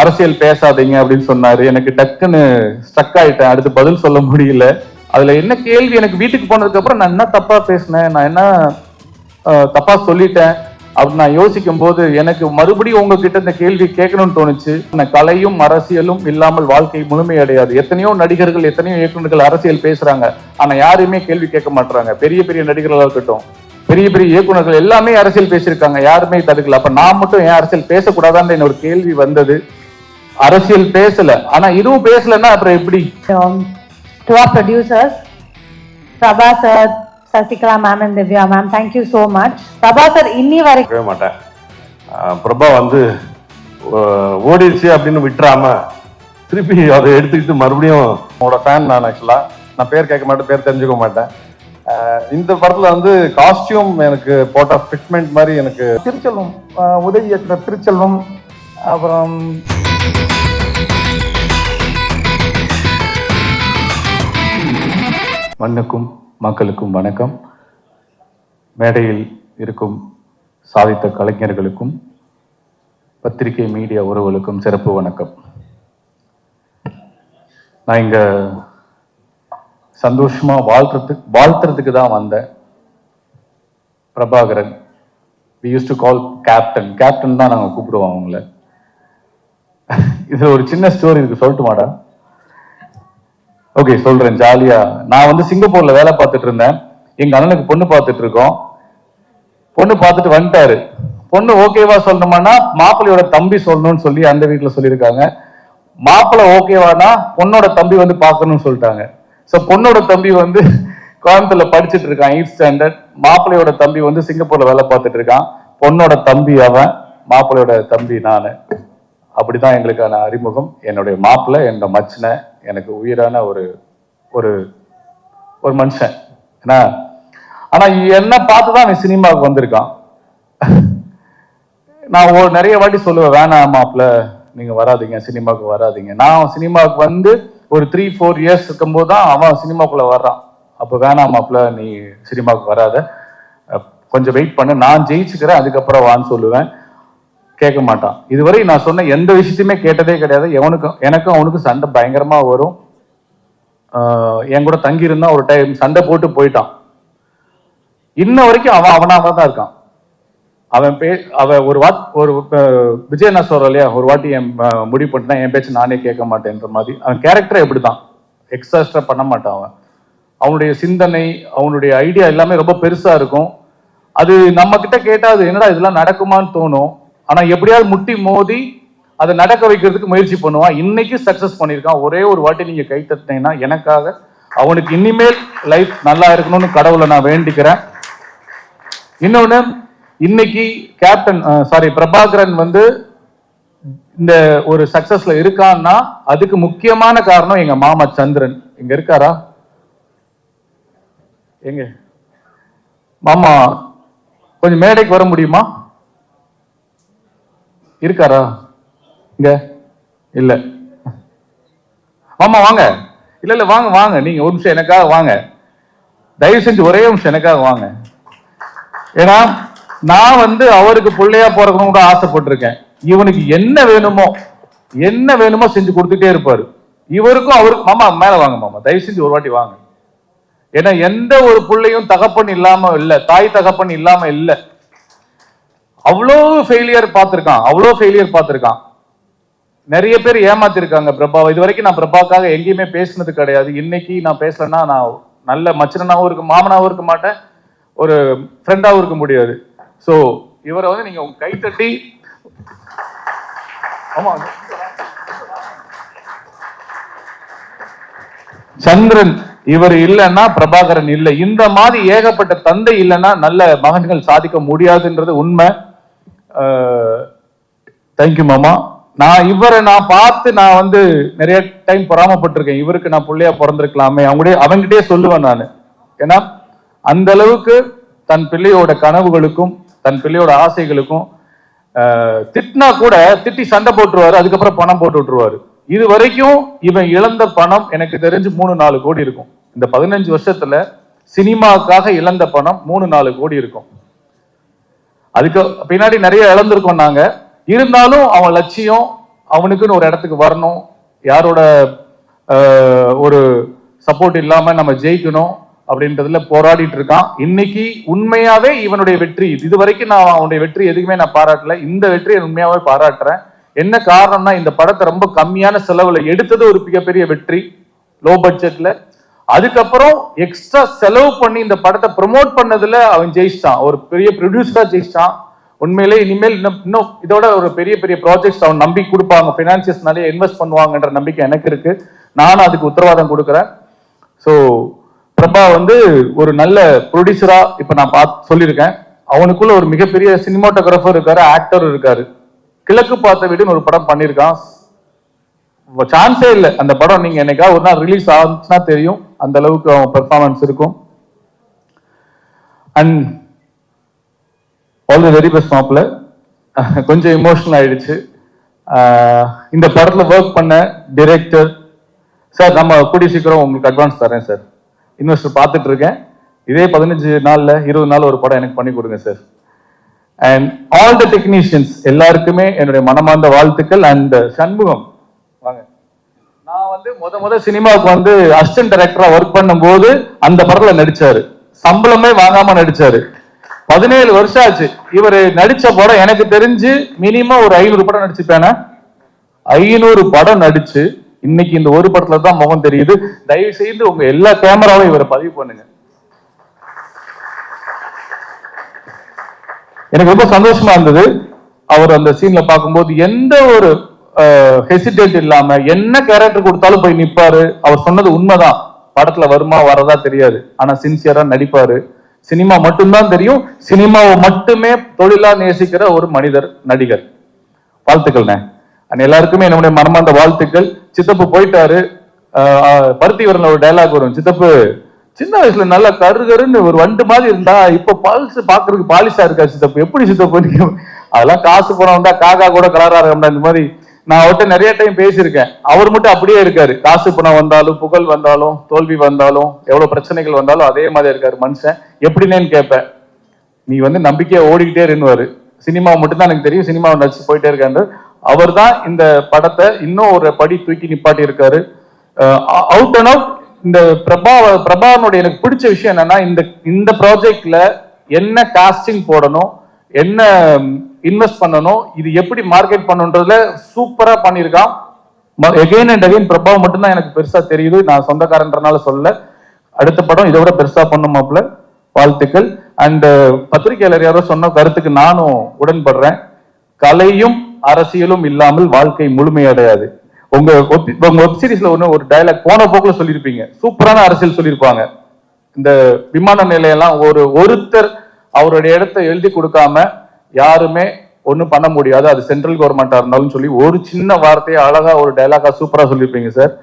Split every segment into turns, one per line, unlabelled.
அரசியல் பேசாதீங்க அப்படின்னு சொன்னாரு. எனக்கு டக்குன்னு ஸ்ட்ரக் ஆயிட்டேன். அடுத்து பதில் சொல்ல முடியல. அதுல என்ன கேள்வி? எனக்கு வீட்டுக்கு போனதுக்கு அப்புறம் நான் என்ன தப்பா பேசினேன்? நான் என்ன தப்பா சொல்லிட்டேன்? அப்படி நான் யோசிக்கும் போது எனக்கு மறுபடியும் உங்ககிட்ட இந்த கேள்வி கேட்கணும்னு தோணுச்சு. நான் கலையும் அரசியலும் இல்லாமல் வாழ்க்கை முழுமையடையாது எத்தனையோ நடிகர்கள் எத்தனையோ இயக்குநர்கள் அரசியல் பேசுறாங்க. ஆனா யாருமே கேள்வி கேட்க மாட்டாங்க பெரிய பெரிய நடிகர்களாக இருக்கட்டும் பெரிய பெரிய இயக்குனர்கள் எல்லாமே அரசியல் பேசியிருக்காங்க. யாருமே தடுக்கல. அப்ப நான் மட்டும் ஏன் அரசியல் பேசக்கூடாதான்னு ஒரு கேள்வி வந்தது. அரசியல் பேசல. ஆனா இதுவும் பேசலன்னா அப்புறம் எப்படி?
Our producers, Prabha sir, Sasikala ma'am and Divya ma'am, thank you so much. Prabha sir, இன்னி வரைக்கும்
மாட்டேன். பிரபா வந்து ஓடிடுச்சு அப்படின்னு விட்டுறாம திருப்பி அதை எடுத்துக்கிட்டு மறுபடியும்
உங்களோட ஃபேன் நான் ஆக்சுவலா நான் பேர் கேட்க மாட்டேன் பேர் தெரிஞ்சுக்க மாட்டேன். இந்த படத்துல வந்து காஸ்டியூம் எனக்கு போட்ட ஃபிட்மெண்ட் மாதிரி எனக்கு
திருச்செல்வம் உதவி இயக்குனர் திருச்செல்வம் அப்புறம்
மண்ணுக்கும் மக்களுக்கும் வணக்கம். மேடையில் இருக்கும் சாதித்த கலைஞர்களுக்கும் பத்திரிகை மீடியா உறவுகளுக்கும் சிறப்பு வணக்கம். நான் இங்க சந்தோஷமா வாழ்த்துறதுக்கு வாழ்த்துறதுக்கு தான் வந்தேன் Prabhakaran. We use to call captain captain தான் நாங்கள் கூப்பிடுவோம் அவங்கள. இதுல ஒரு சின்ன ஸ்டோரி இருக்கு சொல்லட்டுமாடா? ஓகே சொல்றேன் ஜாலியா நான் வந்து சிங்கப்பூர்ல வேலை பார்த்துட்டு இருந்தேன். எங்க அண்ணனுக்கு பொண்ணு பார்த்துட்டு இருக்கோம். பொண்ணு பார்த்துட்டு வந்துட்டாரு. பொண்ணு ஓகேவா சொல்லணுமானா மாப்பிள்ளையோட தம்பி சொல்லணும்னு சொல்லி அந்த வீட்டுல சொல்லியிருக்காங்க. மாப்பிள்ளை ஓகேவானா பொண்ணோட தம்பி வந்து பார்க்கணும்னு சொல்லிட்டாங்க. சோ பொண்ணோட தம்பி வந்து கோயம்புத்தூர்ல படிச்சுட்டு இருக்கான் எயிட் ஸ்டாண்டர்ட் மாப்பிள்ளையோட தம்பி வந்து சிங்கப்பூர்ல வேலை பார்த்துட்டு இருக்கான். பொண்ணோட தம்பி அவன் மாப்பிள்ளையோட தம்பி நானு. அப்படிதான் எங்களுக்கான அறிமுகம். என்னுடைய மாப்பிள்ளை என்னோட மச்சினை எனக்கு உயிரான ஒரு ஒரு ஒரு மனுஷன். என்ன ஆனா என்ன பார்த்து தான் அவன் சினிமாவுக்கு வந்திருக்கான். நான் ஒரு நிறைய வாட்டி சொல்லுவேன் வேணாம் மாப்பிள்ள நீங்க வராதீங்க சினிமாவுக்கு வராதீங்க. நான் சினிமாவுக்கு வந்து ஒரு த்ரீ ஃபோர் இயர்ஸ் இருக்கும்போது தான் அவன் சினிமாக்குள்ள வர்றான். அப்போ வேணாம் மாப்பிள்ள நீ சினிமாவுக்கு வராத. கொஞ்சம் வெயிட் பண்ணு. நான் ஜெயிச்சுக்கிறேன் அதுக்கப்புறம் வான்னு சொல்லுவேன். கேட்க மாட்டான். இதுவரை நான் சொன்ன எந்த விஷயத்தையுமே கேட்டதே கிடையாது. எவனுக்கும் எனக்கும் அவனுக்கும் சண்டை பயங்கரமா வரும். என் கூட தங்கி இருந்தா ஒரு டைம் சண்டை போட்டு போயிட்டான். இன்ன வரைக்கும் அவன் அவனாக தான் இருக்கான். அவன் பே அவன் ஒரு வாட் ஒரு விஜய் நான் சொல்ற இல்லையா ஒரு வாட்டி என் முடிவு பண்ணிட்டா என் பேச்சு நானே கேட்க மாட்டேன்ற மாதிரி. அவன் கேரக்டர் எப்படிதான் எக்ஸ்ட்ரா பண்ண மாட்டான் அவன். அவனுடைய சிந்தனை அவனுடைய ஐடியா எல்லாமே ரொம்ப பெருசா இருக்கும். அது நம்ம கிட்ட கேட்டா அது என்னடா இதெல்லாம் நடக்குமான்னு தோணும். ஆனால் எப்படியாவது முட்டி மோதி அதை நடக்க வைக்கிறதுக்கு முயற்சி பண்ணுவான். இன்னைக்கு சக்சஸ் பண்ணியிருக்கான். ஒரே ஒரு வாட்டி நீங்கள் கை தட்டினீங்கன்னா எனக்காக அவனுக்கு இனிமேல் லைஃப் நல்லா இருக்கணும்னு கடவுளை நான் வேண்டிக்கிறேன். இன்னொன்று இன்னைக்கு கேப்டன் சாரி பிரபாகரன் வந்து இந்த ஒரு சக்சஸ்ல இருக்கான்னா அதுக்கு முக்கியமான காரணம் எங்க மாமா சந்திரன். இங்க இருக்காரா? எங்க? மாமா கொஞ்சம் மேடைக்கு வர முடியுமா? இருக்காரா? இங்க? இல்ல. ஆமா வாங்க. இல்ல இல்ல வாங்க வாங்க. நீங்க ஒரு நிமிஷம் எனக்காக வாங்க. தயவு செஞ்சு ஒரே நிமிஷம் எனக்காக வாங்க. ஏன்னா நான் வந்து அவருக்கு பிள்ளையா பிறக்கணும் கூட ஆசைப்பட்டிருக்கேன். இவனுக்கு என்ன வேணுமோ என்ன வேணுமோ செஞ்சு கொடுத்துட்டே இருப்பாரு. இவருக்கும் அவருக்கு மாமா மேல வாங்க மாமா. தயவு செஞ்சு ஒரு வாட்டி வாங்க. ஏன்னா எந்த ஒரு பிள்ளையும் தகப்பன் இல்லாம இல்ல தாய் தகப்பன் இல்லாம இல்லை. அவ்வளோ ஃபெயிலியர் பார்த்துருக்கான் அவ்வளோ ஃபெயிலியர் பார்த்துருக்கான். நிறைய பேர் ஏமாத்திருக்காங்க பிரபாவை. இது வரைக்கும் நான் பிரபாக்காக எங்கேயுமே பேசினது கிடையாது. இன்னைக்கு நான் பேசலன்னா நான் நல்ல மச்சனாவும் இருக்க மாமனாவும் இருக்க மாட்டேன். ஒரு ஃப்ரெண்டாகவும் இருக்க முடியாது. ஸோ இவரை வந்து நீங்கள் உங்க கைத்தட்டி ஆமாம் சந்திரன் இவர் இல்லைன்னா பிரபாகரன் இல்லை. இந்த மாதிரி ஏகப்பட்ட தந்தை இல்லைன்னா நல்ல மகன்கள் சாதிக்க முடியாதுன்றது உண்மை. தேங்க்யூ மாமா. நான் இவரை நான் பார்த்து நான் வந்து நிறைய டைம் பொறாமப்பட்டிருக்கேன். இவருக்கு நான் பிள்ளையா பிறந்திருக்கலாமே. அவங்களுடைய அவங்ககிட்டயே சொல்லுவேன் நான். ஏன்னா அந்த அளவுக்கு தன் பிள்ளையோட கனவுகளுக்கும் தன் பிள்ளையோட ஆசைகளுக்கும் திட்டினா கூட திட்டி சண்டை போட்டுருவாரு அதுக்கப்புறம் பணம் போட்டு விட்டுருவாரு. இது வரைக்கும் இவன் இழந்த பணம் எனக்கு தெரிஞ்சு மூணு நாலு கோடி இருக்கும். இந்த பதினஞ்சு வருஷத்துல சினிமாக்காக இழந்த பணம் மூணு நாலு கோடி இருக்கும். அதுக்கு பின்னாடி நிறைய இழந்திருக்கோம் நாங்க. இருந்தாலும் அவன் லட்சியம் அவனுக்குன்னு ஒரு இடத்துக்கு வரணும். யாரோட ஒரு சப்போர்ட் இல்லாம நம்ம ஜெயிக்கணும் அப்படின்றதுல போராடிட்டு இருக்கான். இன்னைக்கு உண்மையாவே இவனுடைய வெற்றி இது வரைக்கும் நான் அவனுடைய வெற்றி எதுக்குமே நான் பாராட்டல. இந்த வெற்றியை உண்மையாவே பாராட்டுறேன். என்ன காரணம்னா இந்த படத்தை ரொம்ப கம்மியான செலவுல எடுத்தது ஒரு மிகப்பெரிய வெற்றி. லோ பட்ஜெட்ல அதுக்கப்புறம் எக்ஸ்ட்ரா செலவு பண்ணி இந்த படத்தை ப்ரோமோட் பண்ணதுல அவன் ஜெயிச்சான் ஒரு பெரிய ப்ரொடியூசரா ஜெயிச்சான் உண்மையிலே இனிமேல் இன்னும் இன்னும் இதோட ஒரு பெரிய பெரிய ப்ராஜெக்ட்ஸ் அவன் நம்பி கொடுப்பாங்க. ஃபினான்சியர்ஸ் நிறைய இன்வெஸ்ட் பண்ணுவாங்கன்ற நம்பிக்கை எனக்கு இருக்கு. நானும் அதுக்கு உத்தரவாதம் கொடுக்குறேன். ஸோ பிரபா வந்து ஒரு நல்ல ப்ரொடியூசரா இப்ப நான் பார்த்து சொல்லியிருக்கேன். அவனுக்குள்ள ஒரு மிகப்பெரிய சினிமாட்டோகிராஃபர் இருக்காரு ஆக்டர் இருக்காரு. கிழக்கு பார்த்த வீடுன்னு ஒரு படம் பண்ணியிருக்கான். சான்ஸே இல்லை. அந்த படம் நீங்க என்னைக்கா ஒரு நாள் ரிலீஸ் ஆச்சுன்னா தெரியும். அந்த அளவுக்கு அவன் பெர்ஃபார்மன்ஸ் இருக்கும். And all the very best மாப்பிள்ள. கொஞ்சம் இமோஷனல் ஆயிடுச்சு. இந்த படத்துல ஒர்க் பண்ண டிரெக்டர் சார் நம்ம கூடிய சீக்கிரம் உங்களுக்கு அட்வான்ஸ் தரேன் சார் இன்வெஸ்டர் பார்த்துட்டு இருக்கேன் இதே பதினஞ்சு நாள்ல இருபது நாள் ஒரு படம் எனக்கு பண்ணி கொடுங்க sir and all the technicians எல்லாருக்குமே என்னுடைய மனமார்ந்த வாழ்த்துக்கள் அண்ட் சண்முகம். வந்து முத முத சினிமாவுக்கு வந்து அசிஸ்டன்ட் டைரக்டரா ஒர்க் பண்ணும்போது அந்த படத்துல நடிச்சாரு. சம்பளமே வாங்காம நடிச்சாரு. பதினேழு வருஷம் ஆச்சு. இவர் நடிச்ச படம் எனக்கு தெரிஞ்சு மினிமம் ஒரு ஐநூறு படம் நடிச்சுப்பேனா ஐநூறு படம் நடிச்சு இன்னைக்கு இந்த ஒரு படத்துல தான் முகம் தெரியுது. தயவு செய்து உங்க எல்லா கேமராவும் இவரை பதிவு பண்ணுங்க. எனக்கு ரொம்ப சந்தோஷமா இருந்தது. அவர் அந்த சீன்ல பார்க்கும்போது எந்த ஒரு ஹெசிடேட் இல்லாம என்ன கேரக்டர் கொடுத்தாலும் போய் நிப்பாரு. அவர் சொன்னது உண்மைதான். படத்துல வருமா வரதா தெரியாது. ஆனா சின்சியரா நடிப்பாரு. சினிமா மட்டும்தான் தெரியும். சினிமாவை மட்டுமே தொழிலா நேசிக்கிற ஒரு மனிதர் நடிகர். வாழ்த்துக்கள்ண்ணே. எல்லாருக்குமே என்னுடைய மனமார்ந்த வாழ்த்துக்கள். சித்தப்பு போயிட்டாரு. பருத்தி வரல ஒரு டைலாக் வரும். சித்தப்பு சின்ன வயசுல நல்லா கரு கருன்னு ஒரு வண்டு மாதிரி இருந்தா இப்ப பாலிசு பாக்குறதுக்கு பாலிஷா இருக்கா சித்தப்பு. எப்படி சித்தப்பு அதெல்லாம் காசு பணம் தான் காக்கா கூட கலரா இருக்கா இந்த மாதிரி நான் அவர்கிட்ட நிறைய டைம் பேசியிருக்கேன். அவர் மட்டும் அப்படியே இருக்காரு. காசு பணம் வந்தாலும் புகழ் வந்தாலும் தோல்வி வந்தாலும் எவ்வளவு பிரச்சனைகள் வந்தாலும் அதே மாதிரி இருக்காரு மனுஷன். எப்படின்னு கேட்பேன். நீ வந்து நம்பிக்கையை ஓடிக்கிட்டே இருந்துவாரு சினிமா மட்டும்தான் எனக்கு தெரியும். சினிமாவை நடிச்சு போயிட்டே இருக்காரு. அவர் தான் இந்த படத்தை இன்னும் ஒரு படி தூக்கி நிப்பாட்டி இருக்காரு அவுட் அண்ட் அவுட் இந்த பிரபா பிரபாவனுடைய எனக்கு பிடிச்ச விஷயம் என்னன்னா இந்த இந்த ப்ராஜெக்ட்ல என்ன காஸ்டிங் போடணும் என்ன இன்வெஸ்ட் பண்ணணும். இது எப்படி மார்க்கெட் பண்ணுன்றதுல சூப்பரா பண்ணியிருக்கான். எகைன் அண்ட் அகைன் பிரபாவ் மட்டும்தான் எனக்கு பெருசா தெரியுது. நான் சொந்தக்காரன்றனால சொல்ல அடுத்த படம் இதை விட பெருசா பண்ணுமாப்ல. வாழ்த்துக்கள். அண்ட் uh, பத்திரிகையாளர் யாரோ சொன்ன கருத்துக்கு நானும் உடன்படுறேன். கலையும் அரசியலும் இல்லாமல் வாழ்க்கை முழுமையடையாது. உங்க உங்க வெப் சீரிஸ்ல ஒண்ணு ஒரு டயலாக் போன போக்குல சொல்லியிருப்பீங்க. சூப்பரான அரசியல் சொல்லியிருப்பாங்க. இந்த விமான நிலையெல்லாம் ஒரு ஒருத்தர் அவருடைய இடத்தை எழுதி கொடுக்காம யாருமே ஒன்றும் பண்ண முடியாது. அது சென்ட்ரல் கவர்மெண்ட்டாக இருந்தாலும் சொல்லி ஒரு சின்ன வார்த்தையை அழகாக ஒரு டயலாகா சூப்பராக சொல்லியிருப்பீங்க சார்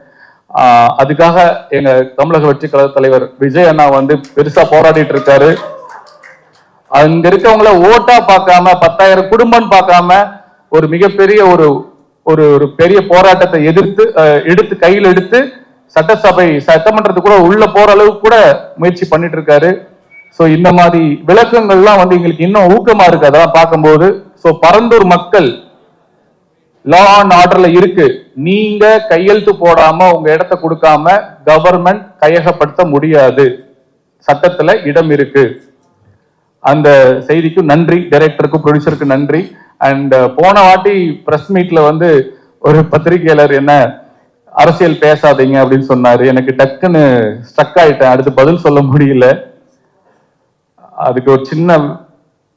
அதுக்காக எங்கள் தமிழக வெற்றி கழக தலைவர் விஜய் அண்ணா வந்து பெருசாக போராடிட்டு இருக்காரு. அங்க இருக்கவங்கள ஓட்டா பார்க்காம பத்தாயிரம் குடும்பம் பார்க்காம ஒரு மிகப்பெரிய ஒரு ஒரு ஒரு பெரிய போராட்டத்தை எதிர்த்து எடுத்து கையில் எடுத்து சட்டசபை சட்டமன்றத்துக்கு கூட உள்ள போற அளவுக்கு கூட முயற்சி பண்ணிட்டு இருக்காரு. ஸோ இந்த மாதிரி விளக்கங்கள்லாம் வந்து எங்களுக்கு இன்னும் ஊக்கமா இருக்கு. அதெல்லாம் பார்க்கும்போது ஸோ பரந்தூர் மக்கள் லா அண்ட் ஆர்டர்ல இருக்கு. நீங்க கையெழுத்து போடாம உங்க இடத்த கொடுக்காம கவர்மெண்ட் கையகப்படுத்த முடியாது. சட்டத்துல இடம் இருக்கு. அந்த செய்திக்கும் நன்றி. டைரக்டருக்கும் ப்ரொடியூசருக்கும் நன்றி. அண்ட் uh, போன வாட்டி பிரஸ் மீட்ல வந்து ஒரு பத்திரிகையாளர் என்ன அரசியல் பேசாதீங்க அப்படின்னு சொன்னாரு. எனக்கு டக்குன்னு ஸ்ட்ரக் ஆயிட்டேன். அடுத்து பதில் சொல்ல முடியல. அதுக்கு ஒரு சின்ன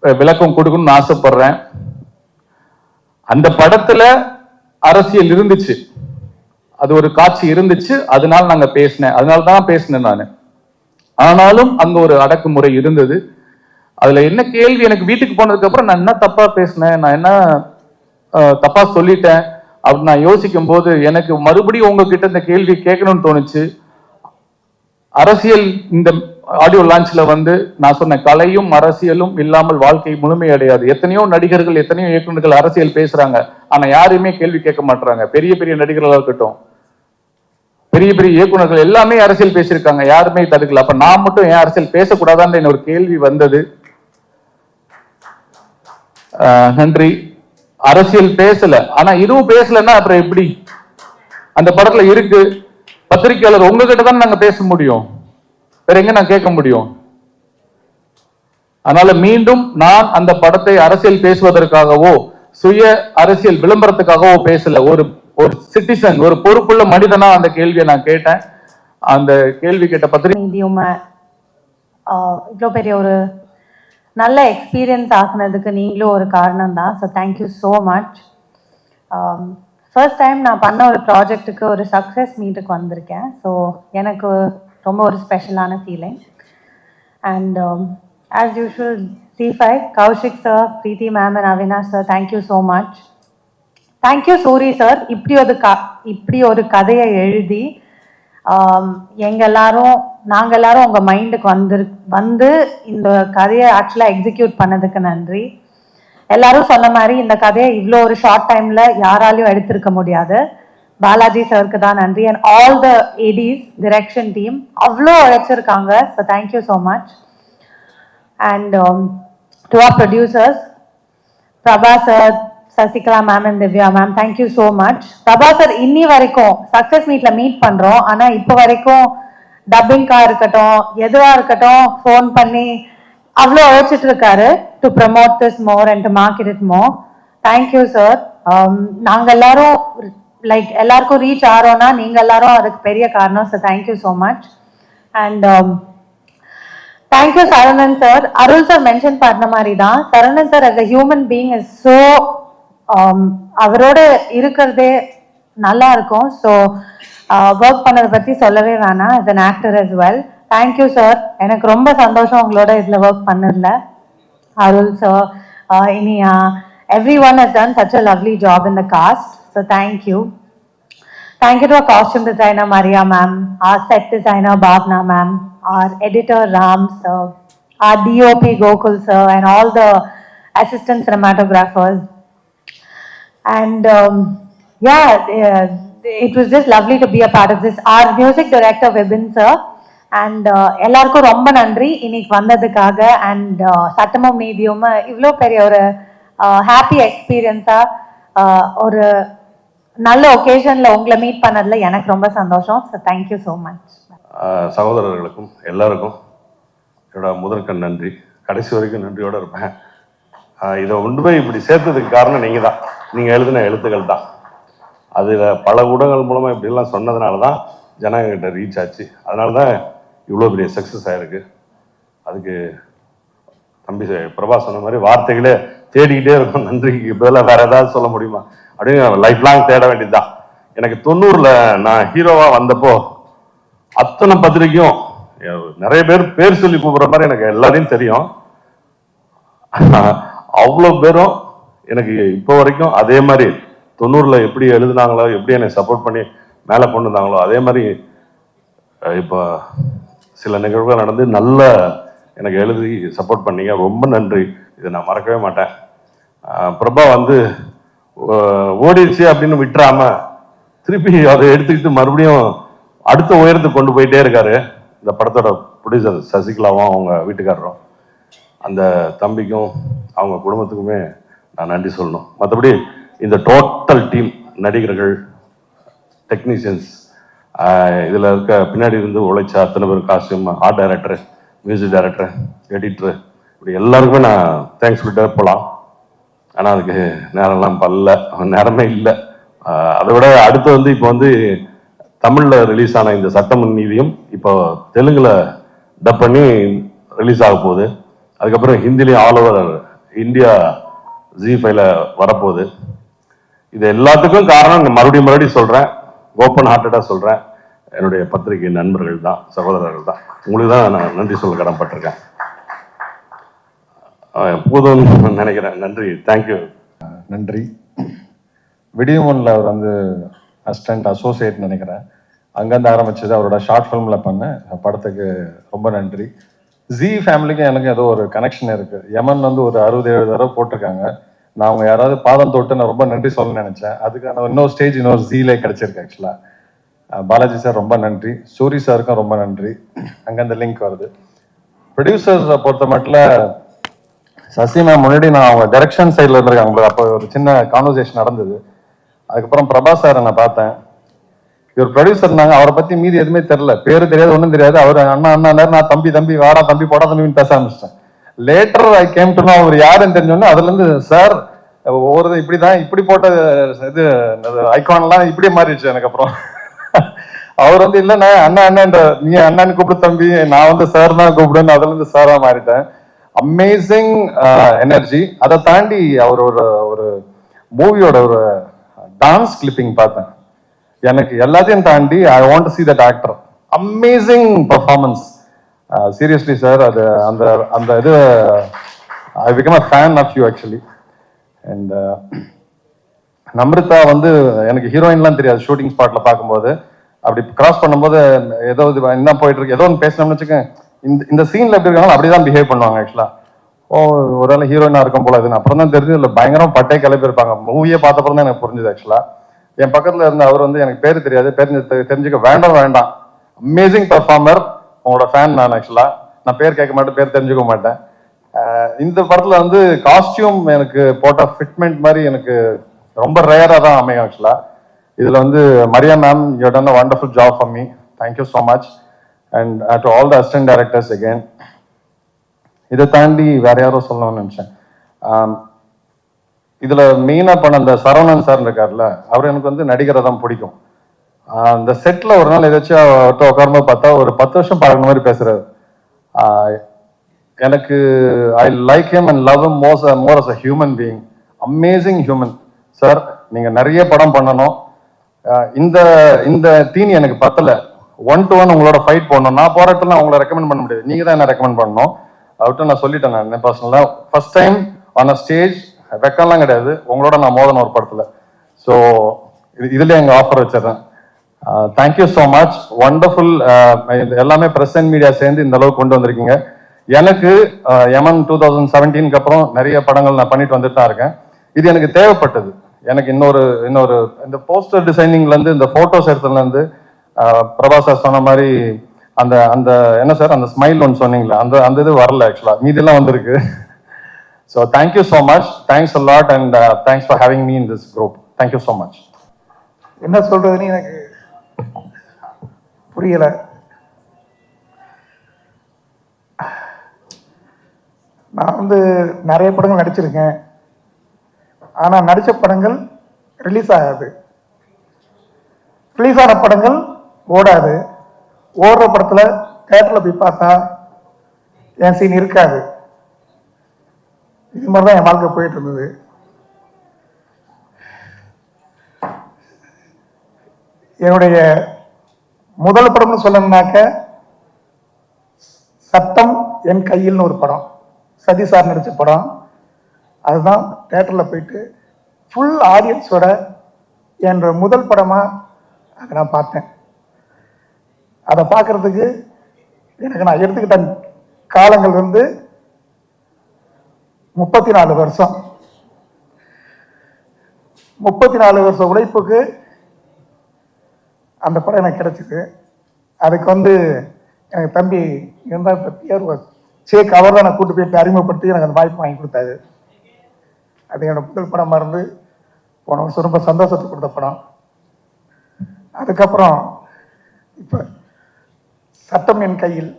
விளக்கம் கொடுக்கணும்னு ஆசைப்படுறேன். அந்த படத்துல அரசியல் இருந்துச்சு. அது ஒரு காட்சி இருந்துச்சு. அதனால நாங்க பேசினேன். அதனால தான் பேசினேன் நான். ஆனாலும் அங்க ஒரு அடக்குமுறை இருந்தது. அதுல என்ன கேள்வி எனக்கு வீட்டுக்கு போனதுக்கு அப்புறம் நான் என்ன தப்பா பேசினேன்? நான் என்ன அஹ், தப்பா சொல்லிட்டேன்? அப்படின்னு நான் யோசிக்கும் போது எனக்கு மறுபடியும் உங்ககிட்ட இந்த கேள்வி கேட்கணும்னு தோணுச்சு. அரசியல் இந்த ஆடியோ லான்ச்ல வந்து நான் சொன்ன கலையும் அரசியலும் இல்லாமல் வாழ்க்கை முழுமையடையாது எத்தனையோ நடிகர்கள் எத்தனையோ இயக்குநர்கள் அரசியல் பேசுறாங்க. ஆனா யாருமே கேள்வி கேட்க மாட்டாங்க பெரிய பெரிய நடிகர்களாக இருக்கட்டும் பெரிய பெரிய இயக்குனர்கள் எல்லாமே அரசியல் பேசியிருக்காங்க. யாருமே தடுக்கல. அப்ப நான் மட்டும் ஏன் அரசியல் பேசக்கூடாதான்னு ஒரு கேள்வி வந்தது. நன்றி. அரசியல் பேசல. ஆனா இதுவும் பேசலன்னா அப்புறம் எப்படி? அந்த படத்துல இருக்கு. பத்திரிக்கையாளர் உங்ககிட்ட தான் நாங்க பேச முடியும். வேற எங்க நான் கேட்க முடியும்? அதனால மீண்டும் நான் அந்த படத்தை அரசியல் பேசுவதற்காகவோ சுய அரசியல் விளம்பரத்துக்காகவோ பேசல. ஒரு ஒரு சிட்டிசன் ஒரு பொறுப்புள்ள மனிதனா அந்த கேள்வியை நான் கேட்டேன். அந்த கேள்வி கேட்ட பத்திரிகை
இவ்வளோ பெரிய ஒரு நல்ல எக்ஸ்பீரியன்ஸ் ஆக்குனதுக்கு நீங்களும் ஒரு காரணம் தான் so thank you so much first time நான் பண்ண ஒரு ப்ராஜெக்ட்டுக்கு ஒரு சக்ஸஸ் மீட்டுக்கு வந்திருக்கேன். ஸோ எனக்கு ரொம்ப ஒரு ஸ்பெஷலான feeling and as usual C five Kaushik sir Preethi ma'am and Avinash sir thank you so much thank you Suri sir இப்படி ஒரு க இப்படி ஒரு கதையை எழுதி um, எங்க எல்லாரும் நாங்கள் எல்லாரும் உங்கள் மைண்டுக்கு வந்து வந்து இந்த கதையை ஆக்சுவலாக எக்ஸிக்யூட் பண்ணதுக்கு நன்றி. எல்லாரும் சொன்ன மாதிரி இந்த கதையை இவ்வளோ ஒரு ஷார்ட் டைமில் யாராலையும் எடுத்திருக்க முடியாது. பாலாஜி சாருக்கு தான் நன்றி. And all the ADs direction team அவ்வளோ உழைச்சிருக்காங்க so thank you so much and to our producers Prabha sir Sasikala ma'am and Divya ma'am thank you so much Prabha sir இன்னி வரைக்கும் சக்ஸஸ் மீட்டில் மீட் பண்ணுறோம் ஆனால் இப்போ வரைக்கும் டப்பிங்காக இருக்கட்டும் எதுவாக இருக்கட்டும் ஃபோன் பண்ணி அவ்வளோ உழைச்சிட்டு இருக்காரு. To promote this more and to market it more thank you sir நாங்கள் எல்லாரும் லைக் எல்லாருக்கும் ரீச் ஆறோம்னா நீங்க எல்லாரும் அதுக்கு பெரிய காரணம். Sir thank you so much and thank you Saravanan sir Arul sir mention பண்ண மாதிரி தான் Saravanan sir as a human being is so அவரோட இருக்கிறதே நல்லா இருக்கும். ஸோ ஒர்க் uh, பண்ணதை பற்றி சொல்லவே வேணாம். Is an actor as well thank you sir எனக்கு ரொம்ப சந்தோஷம் உங்களோட இதில் ஒர்க் பண்ணதில்ல Arul sir uh, Iniya everyone has done such a lovely job in the cast so thank you thank you to costume designer Maria ma'am our set designer Bapna ma'am our editor Ram sir our DOP Gokul sir and all the assistant cinematographers and yeah it was just lovely to be a part of this our music director Vipin sir and எல்லாருக்கும் ரொம்ப நன்றி இன்னைக்கு வந்ததுக்காக and சட்டமும் நீதியும் இவ்வளோ பெரிய ஒரு happy எக்ஸ்பீரியன்ஸாக ஒரு நல்ல ஒகேஷன்ல உங்களை மீட் பண்ணதுல எனக்கு ரொம்ப சந்தோஷம். So thank you so much
ah சகோதரர்களுக்கும் எல்லாருக்கும் என்னோட முதற்கண் நன்றி. கடைசி வரைக்கும் நன்றியோட இருப்பேன். இதை கொண்டு போய் இப்படி சேர்த்ததுக்கு காரணம் நீங்கள் தான் நீங்கள் எழுதின எழுத்துக்கள் தான். அதில் பல ஊடகங்கள் மூலமாக இப்படிலாம் சொன்னதுனால தான் ஜனங்கிட்ட ரீச் ஆச்சு. அதனால தான் இவ்வளோ பெரிய சக்ஸஸ் ஆயிருக்கு. அதுக்கு தம்பி பிரபா சொன்ன மாதிரி வார்த்தைகளே தேடிக்கிட்டே இருக்கும். நன்றிக்கு பதிலாக வேற ஏதாவது சொல்ல முடியுமா? அப்படின்னு லைஃப் லாங் தேட வேண்டியதுதான். எனக்கு தொண்ணூறில் நான் ஹீரோவாக வந்தப்போ அத்தனை பத்திரிக்கையும் நிறைய பேர் பேர் சொல்லி கூப்பிடுற மாதிரி எனக்கு எல்லாரையும் தெரியும். அவ்வளோ பேரும் எனக்கு இப்போ வரைக்கும் அதே மாதிரி தொண்ணூறில் எப்படி எழுதுனாங்களோ எப்படி என்னை சப்போர்ட் பண்ணி மேலே கொண்டு வந்தாங்களோ அதே மாதிரி இப்போ சில நிகழ்வுகள் நடந்து நல்ல எனக்கு எழுதி சப்போர்ட் பண்ணீங்க. ரொம்ப நன்றி. இதை நான் மறக்கவே மாட்டேன். பிரபா வந்து ஓடிடுச்சு அப்படின்னு விட்டுறாம திருப்பி அதை எடுத்துக்கிட்டு மறுபடியும் அடுத்த உயரத்துக்கு கொண்டு போயிட்டே இருக்காரு. இந்த படத்தோட ப்ரொடியூசர் சசிகலாவும் அவங்க வீட்டுக்காரரும். அந்த தம்பிக்கும் அவங்க குடும்பத்துக்குமே நான் நன்றி சொல்லணும். மற்றபடி இந்த டோட்டல் டீம் நடிகர்கள் டெக்னீஷியன்ஸ் இதில் இருக்க பின்னாடி இருந்து உழைச்ச அத்தனை பேர் costume art director music director editor இப்படி எல்லாருக்குமே நான் தேங்க்ஸ் சொல்லிட்டே போகலாம் ஆனால் அதுக்கு நேரம்லாம் பல்ல நேரமே இல்லை. அதை விட அடுத்து வந்து இப்போ வந்து தமிழில் ரிலீஸ் ஆன இந்த சட்டம் நீதியும் இப்போ தெலுங்கில் டப் பண்ணி ரிலீஸ் ஆக போகுது. அதுக்கப்புறம் ஹிந்திலையும் ஆல் ஓவர் இந்தியா ஜி ஃபைவ்ல வரப்போகுது. இது எல்லாத்துக்கும் காரணம் நான் மறுபடியும் மறுபடியும் சொல்கிறேன் ஓப்பன் ஹார்ட்டடாக சொல்கிறேன் என்னுடைய பத்திரிகை நண்பர்கள் தான் சகோதரர்கள் தான். உங்களுக்கு தான் நான் நன்றி சொல்ல கடன்பட்டிருக்கேன் போதும் நினைக்கிறேன். நன்றி. தேங்க்யூ
நன்றி. விடியமோனில் அவர் வந்து அசிஸ்டன்ட் அசோசியேட் நினைக்கிறேன். அங்கேருந்து ஆரம்பிச்சது அவரோட ஷார்ட் ஃபிலிமில் பண்ணேன் படத்துக்கு ரொம்ப நன்றி. ஜி ஃபேமிலிக்கும் எனக்கும் ஏதோ ஒரு கனெக்ஷன் இருக்குது யமன் வந்து ஒரு அறுபது ஏழு தடவை போட்டிருக்காங்க. நான் அவங்க யாராவது பாதம் தொட்டு நான் ரொம்ப நன்றி சொல்ல நினைச்சேன். அதுக்கான இன்னொரு ஸ்டேஜ் இன்னொரு ஜீலே கிடச்சிருக்கு ஆக்சுவலாக பாலாஜி சார் ரொம்ப நன்றி. சூரி சாருக்கும் ரொம்ப நன்றி. அங்கே அந்த லிங்க் வருது ப்ரொடியூசர்ஸை பொறுத்த மட்டும் சசி மேம் முன்னாடி நான் அவங்க டைரக்ஷன் சைடில் இருந்திருக்காங்க உங்களுக்கு அப்போ ஒரு சின்ன கான்வர்சேஷன் நடந்தது. அதுக்கப்புறம் பிரபாஸ் சாரை நான் பார்த்தேன். இவர் ப்ரொடியூசர் இருந்தாங்க அவரை பத்தி மீதி எதுவுமே தெரியல. பேரு தெரியாது ஒன்றும் தெரியாது. அவர் அண்ணா அண்ணா நேரம் நான் தம்பி தம்பி வாடா தம்பி போடா தம்பின்னு பேச ஆரம்பிச்சிட்டேன். லேட்டர் ஐ கேம் டு அவர் யாருன்னு தெரிஞ்சோன்னே அதுலேருந்து சார் ஒவ்வொரு இப்படிதான் இப்படி போட்ட இது ஐகான்லாம் இப்படியே மாறிடுச்சு எனக்கு அப்புறம். அவர் வந்து இல்லைண்ணா அண்ணா அண்ணன்ற நீ அண்ணான்னு கூப்பிடு தம்பி நான் வந்து சார் தான் கூப்பிடுன்னு அதுலேருந்து சாராக மாறிட்டேன். அமேசிங் எனர்ஜி uh, அதை தாண்டி அவர் ஒரு ஒரு மூவியோட ஒரு டான்ஸ் கிளிப்பிங் பார்த்தேன். எனக்கு எல்லாத்தையும் தாண்டி I want see that actor amazing performance seriously sir அது அந்த அந்த இது I become a fan of you actually and Namritha வந்து எனக்கு ஹீரோயின்லாம் தெரியாது. ஷூட்டிங் ஸ்பாட்டில் பார்க்கும்போது. அப்படி கிராஸ் பண்ணும்போது ஏதோ இது என்ன போயிட்டு இருக்கு? ஏதோ ஒன்று பேசினோம்னு வச்சுக்கேன் இந்த இந்த சீன்ல எப்படி இருக்காங்களோ அப்படிதான் பிஹேவ் பண்ணுவாங்க ஆக்சுவலா ஓ ஒருவேளை ஹீரோயினா இருக்கும் போல இதுன்னு அப்புறம் தான் தெரிஞ்சு இல்லை பயங்கரம் பட்டே கிளப்பி இருப்பாங்க. மூவியே பார்த்தப்பறம் தான் எனக்கு புரிஞ்சுது ஆக்சுவலா என் பக்கத்துல இருந்த அவர் வந்து எனக்கு பேர் தெரியாது பேர் தெரிஞ்சுக்க வேண்டாம் வேண்டாம். அமேசிங் பர்ஃபார்மர் உங்களோட ஃபேன் நான் ஆக்சுவலா நான் பேர் கேட்க மாட்டேன் பேர் தெரிஞ்சுக்க மாட்டேன். இந்த படத்துல வந்து காஸ்டியூம் எனக்கு போட்ட ஃபிட்மெண்ட் மாதிரி எனக்கு ரொம்ப ரேராக தான் அமையும் ஆக்சுவலா இதுல வந்து Maria ma'am you done a wonderful job for me thank you so much and to all the assistant directors again இதை தாண்டி வேற யாரோ சொல்லணும்னு நினைச்சேன். இதில் மெயினாக பண்ண அந்த சரவணன் சார் இருக்கார்ல அவர் எனக்கு வந்து நடிகரை தான் பிடிக்கும். அந்த செட்டில் ஒரு நாள் ஏதாச்சும் அவர்கிட்ட உட்காரும்போது பார்த்தா ஒரு பத்து வருஷம் பழகின மாதிரி பேசுகிறாரு எனக்கு I like him and love him most more as a human being amazing human sir நீங்கள் நிறைய படம் பண்ணணும். இந்த இந்த தீனி எனக்கு பத்தலை. ஒன் டு ஒன் உங்களோட ஃபைட் போடணும் நான் போராட்டம் உங்களை ரெக்கமெண்ட் பண்ண முடியாது. நீங்க தான் என்ன ரெக்கமெண்ட் பண்ணணும்? அவர்கிட்ட நான் சொல்லிட்டேன் நான் பர்சனலாக first time on a stage வெக்கம்லாம் கிடையாது. உங்களோட நான் மோதன ஒரு படத்தில். ஸோ இதுல எங்க offer வச்சிடறேன். Thank you so much wonderful எல்லாமே பிரஸ் அண்ட் மீடியா சேர்ந்து இந்த அளவுக்கு கொண்டு வந்திருக்கீங்க. எனக்கு எமன் டூ தௌசண்ட் செவன்டீனுக்கு அப்புறம் நிறைய படங்கள் நான் பண்ணிட்டு வந்துட்டு தான் இருக்கேன். இது எனக்கு தேவைப்பட்டது. எனக்கு இன்னொரு இன்னொரு இந்த போஸ்டர் டிசைனிங்ல இருந்து இந்த போட்டோஸ் எடுத்ததுல இருந்து பிரபாஸ் சார் சொன்ன மாதிரி அந்த அந்த என்ன சார் அந்த ஸ்மைல் ஒன்று சொன்னீங்களா அந்த அந்த இது வரல ஆக்சுவலாக மீதெல்லாம் வந்திருக்கு. So thank you so much thanks a lot and thanks for having me in this group thank you so much
என்ன சொல்றதுன்னு எனக்கு புரியல. நான் வந்து நிறைய படங்கள் நடிச்சிருக்கேன். ஆனால் நடித்த படங்கள் ரிலீஸ் ஆகாது. ரிலீஸ் ஆன படங்கள் ஓடாது. ஓடுற படத்தில் தேட்டரில் போய் பார்த்தா என் சீன் இருக்காது. இது மாதிரி தான் என் வாழ்க்கை போயிட்டு இருந்தது. என்னுடைய முதல் படம்னு சொல்லணும்னாக்க சத்தம் என் கையில்னு ஒரு படம். சதி சார் நடித்த படம். அதுதான் தேட்டரில் போயிட்டு ஃபுல் ஆடியன்ஸோட என்ற முதல் படமாக அதை நான் பார்த்தேன். அதை பார்க்கறதுக்கு எனக்கு நான் எடுத்துக்கிட்ட காலங்கள் வந்து முப்பத்தி நாலு வருஷம். முப்பத்தி நாலு வருஷம் உழைப்புக்கு அந்த படம் எனக்கு கிடைச்சிது. அதுக்கு வந்து எனக்கு தம்பி இருந்தால் இப்போ பேர் சேக் அவர் தான் நான் கூட்டு போய் அறிமுகப்படுத்தி எனக்கு அந்த வாய்ப்பு வாங்கி கொடுத்தாரு. அது என்னோட முதல் படமாக இருந்து போன வருஷம் ரொம்ப சந்தோஷத்தை கொடுத்த படம். அதுக்கப்புறம் இப்போ சட்டம் என் கையில்.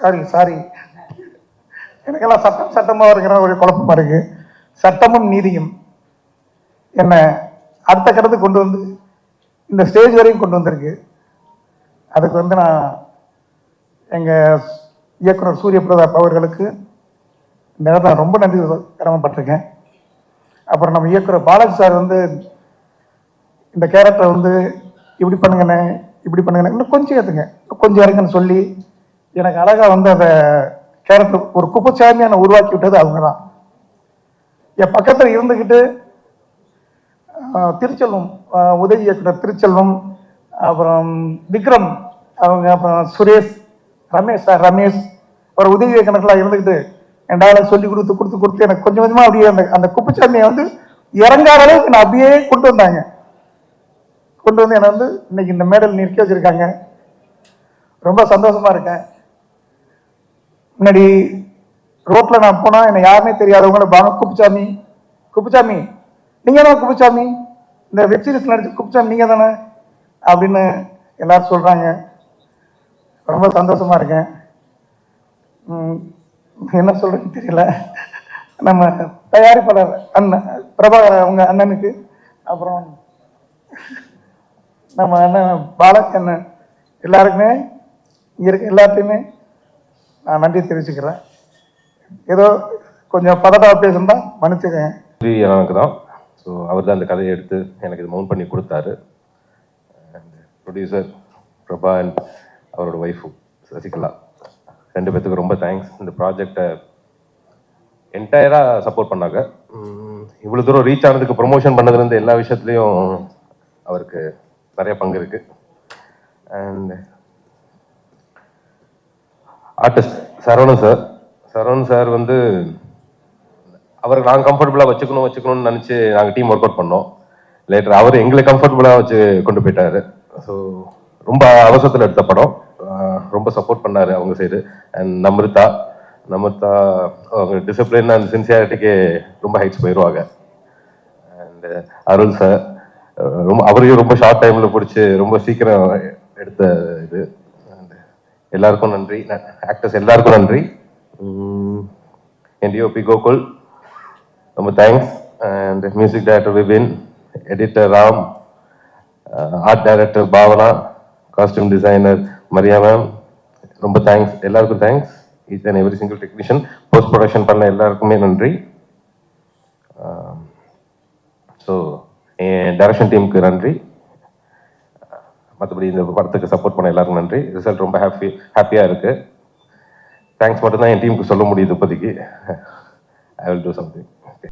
சாரி சாரி எனக்கெல்லாம் சட்டம் சட்டமாக இருக்கிற ஒரு குழப்பமா இருக்கு சட்டமும் நீதியும் என்னை அடுத்த கட்டத்துக்கு கொண்டு வந்து இந்த ஸ்டேஜ் வரையும் கொண்டு வந்திருக்கு. அதுக்கு வந்து நான் எங்கள் இயக்குனர் சூரிய பிரதாப் அவர்களுக்கு இந்த நேரத்தில் நான் ரொம்ப நன்றி கிரமப்பட்டிருக்கேன் அப்புறம் நம்ம இயக்குனர் பாலாஜி சார் வந்து இந்த கேரக்டரை வந்து இப்படி பண்ணுங்கண்ணே இப்படி பண்ணுங்க இன்னும் கொஞ்சம் ஏற்றுங்க இன்னும் கொஞ்சம் இறங்குன்னு சொல்லி எனக்கு அழகாக வந்து அந்த கேரக்டர் ஒரு குப்பச்சாமியான உருவாக்கி விட்டது அவங்க தான் என் பக்கத்தில் இருந்துக்கிட்டு திருச்செல்வம் உதவி இயக்குனர் திருச்செல்வம் அப்புறம் விக்ரம் அவங்க அப்புறம் சுரேஷ் ரமேஷ் சார் ரமேஷ் அப்புறம் உதவி இயக்குனர்களாக இருந்துக்கிட்டு என் டைலாக் சொல்லி கொடுத்து கொடுத்து கொடுத்து எனக்கு கொஞ்சம் கொஞ்சமாக அப்படியே அந்த அந்த குப்பைச்சாமியை வந்து இறங்காத அளவுக்கு நான் அப்படியே கொண்டு வந்தாங்க. கொண்டு வந்து என்னை வந்து இன்னைக்கு இந்த மேடல் நிற்க வச்சிருக்காங்க. ரொம்ப சந்தோஷமா இருக்கேன். முன்னாடி ரோட்ல நான் போனா என்னை யாருமே தெரியாதவங்கள பாங்க குப்புசாமி குப்புசாமி நீங்க தான் குப்புசாமி? இந்த வெப் சீரிஸ் நடிச்ச நீங்கள் நீங்க தானே? அப்படின்னு எல்லாரும் சொல்றாங்க. ரொம்ப சந்தோஷமா இருக்கேன். என்ன சொல்றதுன்னு தெரியல. நம்ம தயாரிப்பாளர் அண்ணன் பிரபாகர் அவங்க அண்ணனுக்கு அப்புறம் நம்ம அண்ணன் பாலக்கண்ணன் எல்லாருக்குமே இங்கே இருக்க எல்லாத்தையுமே நான் நன்றி தெரிவிச்சுக்கிறேன். ஏதோ கொஞ்சம் பதட்டாக பேசுனா
மன்னிச்சுக்கேன் எனக்கு தான். ஸோ அவர் தான் இந்த கதையை எடுத்து எனக்கு இது மவுண்ட் பண்ணி கொடுத்தாரு. ப்ரொடியூசர் பிரபா அண்ட் அவரோட ஒய்ஃபு சசிகலா. ரெண்டு பேத்துக்கு ரொம்ப தேங்க்ஸ் இந்த ப்ராஜெக்டை என்டையராக சப்போர்ட் பண்ணாங்க. இவ்வளோ தூரம் ரீச் ஆனதுக்கு ப்ரொமோஷன் பண்ணதுலேருந்து எல்லா விஷயத்துலையும் அவருக்கு நிறைய பங்கு இருக்கு. And artist Saravanan sir Saravanan sir வந்து அவருக்கு நாங்கள் கம்ஃபர்டபுளாக வச்சுக்கணும் வச்சுக்கணும்னு நினச்சி நாங்கள் டீம் ஒர்க் அவுட் பண்ணோம். லேட்டர் அவர் எங்களை கம்ஃபர்டபுளாக வச்சு கொண்டு போயிட்டாரு. ஸோ ரொம்ப அவசரத்தில் எடுத்த படம். ரொம்ப சப்போர்ட் பண்ணாரு அவங்க சைடு அண்ட் நம்ரிதா நம்ரிதா அவங்க டிசிப்ளின் அண்ட் சின்சியாரிட்டிக்கு ரொம்ப ஹைட்ஸ் போயிடுவாங்க அண்ட் அருள் சார் ரொம்ப அவரையும் ரொம்ப ஷார்ட் டைமில் பிடிச்சி ரொம்ப சீக்கிரம் எடுத்த இது. எல்லாருக்கும் நன்றி. ஆக்டர்ஸ் எல்லாருக்கும் நன்றி. என் டிஓபி கோகுல் ரொம்ப thanks and music director Vipin editor Ram art director Bhavana costume designer Maria ma'am ரொம்ப தேங்க்ஸ் எல்லாருக்கும் thanks each and every single technician post production பண்ண எல்லாருக்குமே நன்றி. ஸோ டைரக்ஷன் டீமுக்கு நன்றி. மற்றபடி இந்த படத்துக்கு சப்போர்ட் பண்ண எல்லாருக்கும் நன்றி. ரிசல்ட் ரொம்ப ஹாப்பி ஹாப்பியாக இருக்குது தேங்க்ஸ் மட்டும்தான் என் டீமுக்கு சொல்ல முடியுது இப்போதைக்கு. I will do something